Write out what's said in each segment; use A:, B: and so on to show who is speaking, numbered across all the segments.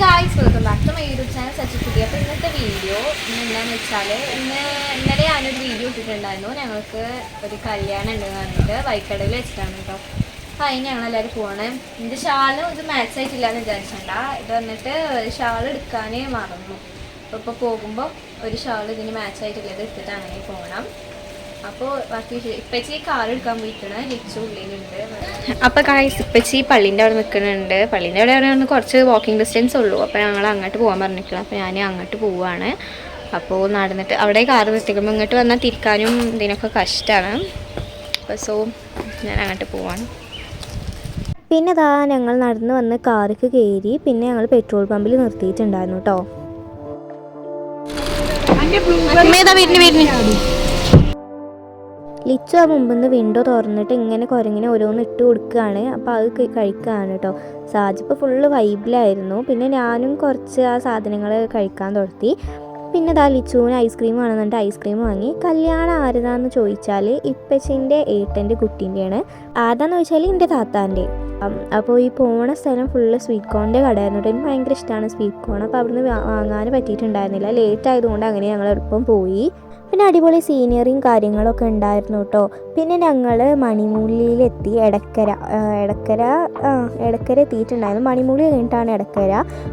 A: Guys welcome back to my YouTube channel Sachikutty അപ്പോൾ ഇന്നത്തെ video എന്താണെന്ന് വെച്ചാൽ ഇന്ന് ഇന്നലെ ഞാനൊരു വീഡിയോ ഇട്ടിട്ടുണ്ടായിരുന്നു. ഞങ്ങൾക്ക് ഒരു കല്യാണം ഉണ്ടെന്ന് പറഞ്ഞിട്ട് വൈക്കടയിൽ വെച്ചിട്ടാണ് കേട്ടോ. അപ്പോൾ അതിന് ഞങ്ങളെല്ലാവരും പോകണേ എന്റെ ഷാൾ ഇത് മാച്ച് ആയിട്ടില്ല എന്ന് വിചാരിച്ചണ്ട. ഇത് വന്നിട്ട് ഷാൾ എടുക്കാനേ മറന്നു. അപ്പോൾ ഇപ്പോൾ പോകുമ്പോൾ ഒരു ഷാൾ ഇതിന് മാച്ച് ആയിട്ടില്ല. ഇത് എടുത്തിട്ട് അങ്ങനെ പോകണം. അപ്പോൾ ബാക്കി ഇപ്പച്ചി പോയിട്ടാണ്. ലിച്ചു ഉള്ളിലുണ്ട്. അപ്പോൾ കായ്സ് ഇപ്പച്ചി പള്ളീന്റെ അവിടെ നിൽക്കുന്നുണ്ട്. പള്ളിന്റെ അവിടെ അവിടെ കുറച്ച് വാക്കിംഗ് ഡിസ്റ്റൻസ് ഉള്ളൂ. അപ്പോൾ ഞങ്ങൾ അങ്ങോട്ട് പോകാൻ പറഞ്ഞിട്ടില്ല അപ്പോൾ ഞാൻ അങ്ങോട്ട് പോവാണ്. അപ്പോൾ നടന്നിട്ട് അവിടെ കാർ നിർത്തിക്കുമ്പോൾ ഇങ്ങോട്ട് വന്നാൽ തിരിക്കാനും ഇതിനൊക്കെ കഷ്ടമാണ് അപ്പോൾ സോ ഞാൻ അങ്ങോട്ട് പോവാണ്.
B: പിന്നെ ദാ ഞങ്ങൾ നടന്ന് വന്ന് കാറിക്ക് കയറി പിന്നെ ഞങ്ങൾ പെട്രോൾ പമ്പിൽ നിർത്തിയിട്ടുണ്ടായിരുന്നു കേട്ടോ ലിച്ചു ആ മുമ്പിൽ വിൻഡോ തുറന്നിട്ട് ഇങ്ങനെ കുരങ്ങിനെ ഓരോന്ന് ഇട്ട് കൊടുക്കുകയാണ്. അപ്പോൾ അത് കഴിക്കുകയാണ് കേട്ടോ. സാജിപ്പോൾ ഫുള്ള് വൈബിലായിരുന്നു പിന്നെ ഞാനും കുറച്ച് ആ സാധനങ്ങൾ കഴിക്കാൻ തുടത്തി പിന്നെ ദാ ലിച്ചുവിന് ഐസ്ക്രീം വേണമെന്നുണ്ട് ഐസ്ക്രീം വാങ്ങി. കല്യാണം ആരതാന്ന് ചോദിച്ചാൽ ഇപ്പച്ചിന്റെ ഏട്ടന്റെ കുട്ടീന്റെയാണ്. ആരാന്ന് ചോദിച്ചാൽ എന്റെ താത്താന്റെ. അപ്പോൾ ഈ പോണ സ്ഥലം ഫുള്ള് സ്വീറ്റ് കോണിന്റെ കടയായിരുന്നു എനിക്ക് ഭയങ്കര ഇഷ്ടമാണ് സ്വീറ്റ് കോൺ അപ്പോൾ അവിടുന്ന് വാങ്ങാൻ പറ്റിയിട്ടുണ്ടായിരുന്നില്ല. ലേറ്റ് ആയതുകൊണ്ട് അങ്ങനെ ഞങ്ങൾ എളുപ്പം പോയി. പിന്നെ അടിപൊളി സീനിയറിയും കാര്യങ്ങളൊക്കെ ഉണ്ടായിരുന്നു കേട്ടോ പിന്നെ ഞങ്ങൾ മണിമൂലിയിലെത്തി എടക്കര എടക്കര എടക്കര എത്തിയിട്ടുണ്ടായിരുന്നു. മണിമൂലി കഴിഞ്ഞിട്ടാണ് എടക്കര.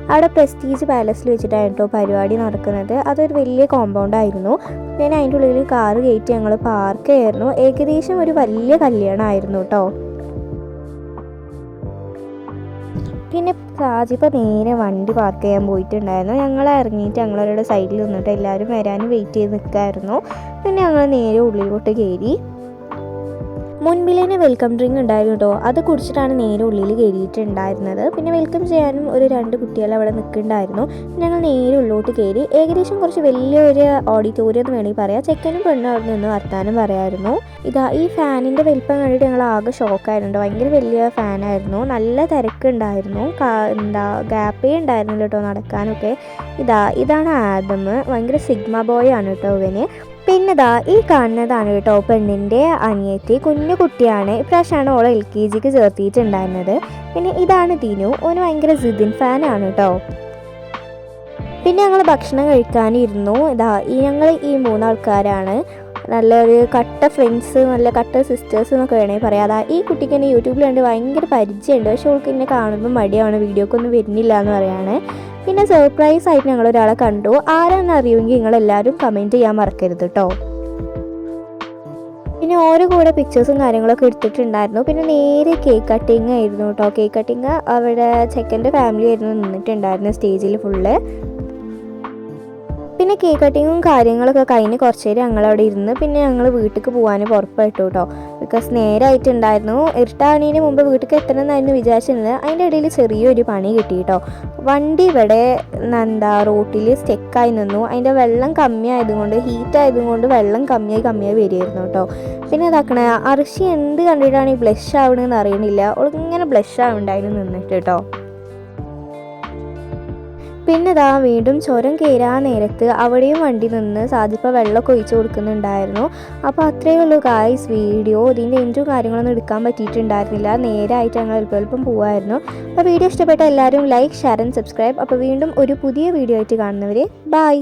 B: അവിടെ പ്രസ്റ്റീജ് പാലസിൽ വെച്ചിട്ടാണ് കേട്ടോ പരിപാടി നടക്കുന്നത്. അതൊരു വലിയ കോമ്പൗണ്ട് ആയിരുന്നു. പിന്നെ അതിന്റെ ഉള്ളിൽ കാറ് കയറ്റി ഞങ്ങൾ പാർക്ക് ആയിരുന്നു ഏകദേശം ഒരു വലിയ കല്യാണമായിരുന്നു കേട്ടോ പിന്നെ സാജിപ്പോൾ നേരെ വണ്ടി പാർക്ക് ചെയ്യാൻ പോയിട്ടുണ്ടായിരുന്നു. ഞങ്ങൾ ഇറങ്ങിയിട്ട് ഞങ്ങളവരുടെ സൈഡിൽ നിന്നിട്ട് എല്ലാവരും വരാനും വെയിറ്റ് ചെയ്ത് നിൽക്കായിരുന്നു പിന്നെ ഞങ്ങൾ നേരെ ഉള്ളിലോട്ട് കയറി മുൻപിൽ തന്നെ വെൽക്കം ഡ്രിങ്ക് ഉണ്ടായിരുന്നു കേട്ടോ. അത് കുടിച്ചിട്ടാണ് നേരെ ഉള്ളിൽ കയറിയിട്ടുണ്ടായിരുന്നത്. പിന്നെ വെൽക്കം ചെയ്യാനും ഒരു രണ്ട് കുട്ടികൾ അവിടെ നിൽക്കുന്നുണ്ടായിരുന്നു. ഞങ്ങൾ നേരെ ഉള്ളിലോട്ട് കയറി. ഏകദേശം കുറച്ച് വലിയൊരു ഓഡിറ്റോറിയം എന്ന് വേണമെങ്കിൽ പറയാം. ചെക്കനും പെണ്ണും അവിടെ നിന്ന് വർത്താനം പറയായിരുന്നു. ഇതാ ഈ ഫാനിന്റെ വലിപ്പം കണ്ടിട്ട് ഞങ്ങൾ ആകെ ഷോക്കായിരുന്നു ഭയങ്കര വലിയ ഫാനായിരുന്നു. നല്ല തിരക്കുണ്ടായിരുന്നു. എന്താ ഗ്യാപ്പേ ഉണ്ടായിരുന്നില്ല കേട്ടോ നടക്കാനൊക്കെ. ഇതാ ഇതാണ് ആദം. ഭയങ്കര സിഗ്മ ബോയ് ആണ് കേട്ടോ ഇവന്. പിന്നെ ദാ ഈ കാണുന്നതാണ് കേട്ടോ പെണ്ണിന്റെ അനിയത്തി കുഞ്ഞു കുട്ടിയാണ്. ഇപ്രാവശ്യമാണ് ഓളെ എൽ കെ ജിക്ക് ചേർത്തിയിട്ടുണ്ടായിരുന്നത്. പിന്നെ ഇതാണ് ദിനു ഓന് ഭയങ്കര ജിദിൻ ഫാനാണ് കേട്ടോ. പിന്നെ ഞങ്ങൾ ഭക്ഷണം കഴിക്കാനിരുന്നു. ഇതാ ഈ ഞങ്ങൾ ഈ മൂന്നാൾക്കാരാണ്. നല്ലൊരു കട്ട ഫ്രണ്ട്സ് നല്ല കട്ട സിസ്റ്റേഴ്സ് എന്നൊക്കെ വേണമെങ്കിൽ പറയാം. അതാ ഈ കുട്ടിക്ക് എന്നെ യൂട്യൂബിൽ കണ്ട് ഭയങ്കര പരിചയമുണ്ട്. പക്ഷെ അവൾക്ക് എന്നെ കാണുമ്പോൾ മടിയാണ്. വീഡിയോക്കൊന്നും വരുന്നില്ല എന്ന് പറയാണ്. പിന്നെ സർപ്രൈസ് ആയിട്ട് ഞങ്ങൾ ഒരാളെ കണ്ടു. ആരാണെന്ന് അറിയുമെങ്കിൽ നിങ്ങൾ എല്ലാവരും കമന്റ് ചെയ്യാൻ മറക്കരുത് കേട്ടോ പിന്നെ ഓരോ കൂടെ പിക്ചേഴ്സും കാര്യങ്ങളൊക്കെ എടുത്തിട്ടുണ്ടായിരുന്നു. പിന്നെ നേരെ കേക്ക് കട്ടിങ് ആയിരുന്നു കേട്ടോ കേക്ക് കട്ടിങ് അവിടെ ചെക്കന്റെ ഫാമിലി ആയിരുന്നു നിന്നിട്ടുണ്ടായിരുന്നു സ്റ്റേജിൽ ഫുള്ള് പിന്നെ കേക്ക് കട്ടിങ്ങും കാര്യങ്ങളൊക്കെ കഴിഞ്ഞ് കുറച്ച് നേരം ഞങ്ങളവിടെ ഇരുന്ന് പിന്നെ ഞങ്ങൾ വീട്ടിലേക്ക് പോകാൻ പുറപ്പെട്ടു കേട്ടോ ബിക്കോസ് നേരമായിട്ടുണ്ടായിരുന്നു ഇരുട്ടാണതിന് മുമ്പ് വീട്ടിലേക്ക് എത്തണം എന്നായിരുന്നു വിചാരിച്ചിരുന്നത്. അതിന്റെ ഇടയിൽ ചെറിയൊരു പണി കിട്ടി കേട്ടോ വണ്ടി ഇവിടെ എന്താ റോട്ടിൽ സ്റ്റെക്കായി നിന്നു. അതിന്റെ വെള്ളം കമ്മിയായതുകൊണ്ട് ഹീറ്റ് ആയതുകൊണ്ട് വെള്ളം കമ്മിയായി കമ്മിയായി വരുമായിരുന്നു കേട്ടോ. പിന്നെ ഇതാക്കണ അർഷി എന്ത് കണ്ടിട്ടാണ് ഈ ബ്ലഷ് ആവണമെന്ന് അറിയണില്ല. ഇങ്ങനെ ബ്ലഷ് ആവുന്നുണ്ടായിരുന്നു നിന്നിട്ട് കേട്ടോ. പിന്നെ ദാ വീണ്ടും ചുരം കയറാൻ നേരത്ത് അവിടെയും വണ്ടി നിന്ന് സാധിപ്പ വെള്ളമൊക്കെ ഒഴിച്ചു കൊടുക്കുന്നുണ്ടായിരുന്നു. അപ്പോൾ അത്രയേ ഉള്ളൂ ഗായ്സ് വീഡിയോ ഇതിന്റെ എന്റും കാര്യങ്ങളൊന്നും എടുക്കാൻ പറ്റിയിട്ടുണ്ടായിരുന്നില്ല. നേരായിട്ട് ഞങ്ങൾ എളുപ്പം എളുപ്പം പോവായിരുന്നു. അപ്പോൾ വീഡിയോ ഇഷ്ടപ്പെട്ട എല്ലാവരും ലൈക്ക് ഷെയർ ആൻഡ് സബ്സ്ക്രൈബ് അപ്പോൾ വീണ്ടും ഒരു പുതിയ വീഡിയോ ആയിട്ട് കാണുന്നവരെ ബൈ